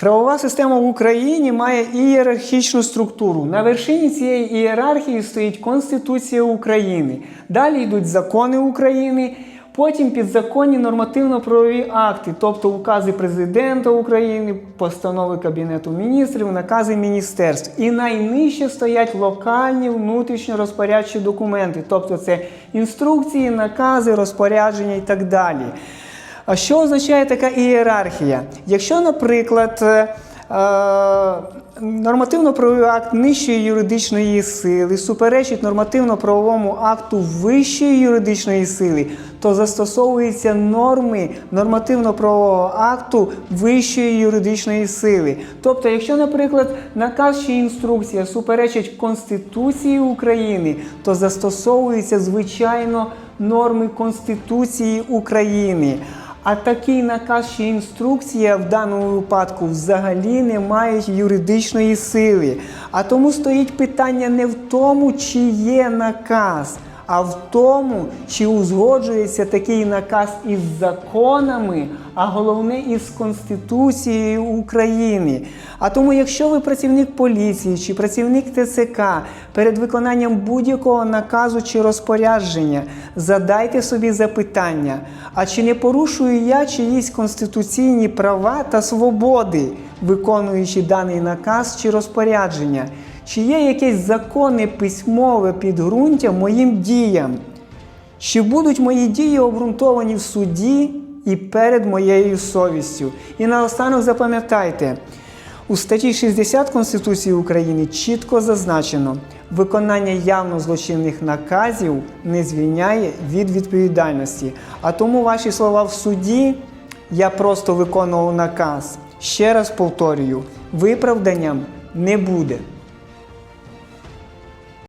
Правова система в Україні має ієрархічну структуру. На вершині цієї ієрархії стоїть Конституція України. Далі йдуть закони України, потім підзаконні нормативно-правові акти, тобто укази президента України, постанови Кабінету міністрів, накази міністерств. І найнижче стоять локальні внутрішньорозпорядчі документи, тобто це інструкції, накази, розпорядження і так далі. А що означає така ієрархія? Якщо, наприклад, е, нормативно-правовий акт нижчої юридичної сили суперечить нормативно-правовому акту вищої юридичної сили, то застосовуються норми нормативно-правового акту вищої юридичної сили. Тобто, якщо, наприклад, наказ чи інструкція суперечить Конституції України, то застосовуються звичайно норми Конституції України. А такий наказ чи інструкція в даному випадку взагалі не мають юридичної сили. А тому стоїть питання не в тому, чи є наказ, а в тому, чи узгоджується такий наказ із законами, а головне із Конституцією України. А тому, якщо ви працівник поліції чи працівник ТЦК перед виконанням будь-якого наказу чи розпорядження, задайте собі запитання: а чи не порушую я чиїсь конституційні права та свободи, виконуючи даний наказ чи розпорядження? Чи є якесь законне письмове підґрунтя моїм діям? Чи будуть мої дії обґрунтовані в суді і перед моєю совістю? І наостанок запам'ятайте, у статті 60 Конституції України чітко зазначено, виконання явно злочинних наказів не звільняє від відповідальності. А тому ваші слова в суді я просто виконував наказ. Ще раз повторюю, виправданням не буде.